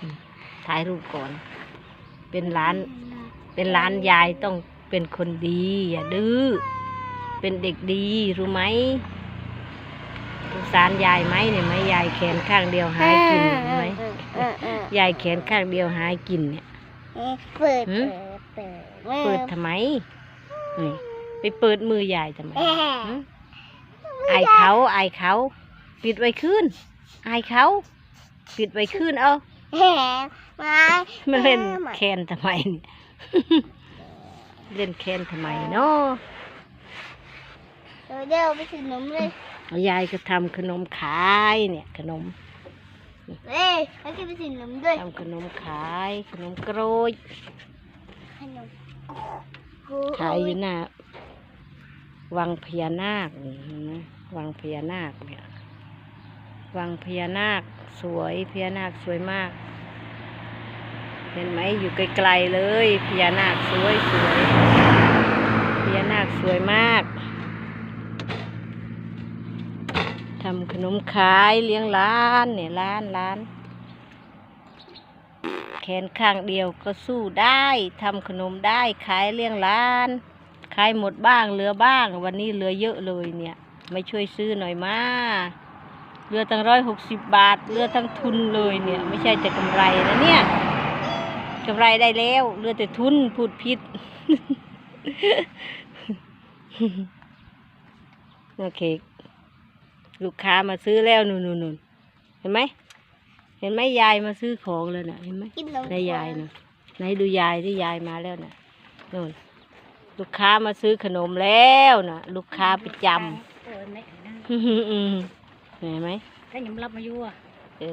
อืมถ่ายรูปก่อน เป็นร้าน เป็นร้านยายต้องเป็นคนดี อย่าดื้อ เป็นเด็กดีรู้ไหมสงสารยายไหมเนี่ยไหมยายแขนข้างเดียวหายกินเห็นไหมเออเออยายแขนข้างเดียวหายกินเนี่ยเออเปิด หืเปิมดเปิดเปิดทำไมนี่ไปเปิดมือยายทำไมเออหืมอายเขาอายเขา ปิดไว้ขึ้นอายเขา ปิดไว้ขึ้นเอาเออ มามาเล่นมาแคนทำไมเนี่ยเล่นแคนทำไมเนาะเดี๋ยวเดี๋ยวไปซื้อนมเลยยายก็ทำขนมขายเนี่ยขนมเอ้ยไปกินไปซื้อนมด้วยทำขนมขายขนมกรยขนมขายอยู่หน้าวังพญานาคนี่เห็นไหมวังพญานาคเนี่ย วังพญานาคสวยพญานาคสวยมาก เห็นไหมอยู่ไกลๆเลยพญานาคสวยสวยพญานาคสวยมากทำขนมขายเลี้ยงร้านเนี่ยร้านร้าน แขนข้างเดียวก็สู้ได้ทำขนมได้ขายเลี้ยงร้าน ขายหมดบ้างเหลือบ้าง วันนี้เหลือเยอะเลยเนี่ย ไม่ช่วยซื้อหน่อยมา เหลือตั้งร้อยหกสิบบาทเหลือทั้งทุนเลยเนี่ย ไม่ใช่แต่กำไรนะเนี่ยกำไรได้แล้วเหลือแต่ทุนพูดผิดโอเค ลูกค้ามาซื้อแล้วนู่นนู่นนู่นเห็นไหมเห็นไหมยายมาซื้อของแล้วน่ะเห็นไหมกินนมในยายนะไหนดูยายที่ยายมาแล้วนะนู่นลูกค้ามาซื้อขนมแล้วนะลูกค้าประจ เออไม่นะำอืมเห็นไหมถ้ายังรับมาอยู่อะเออ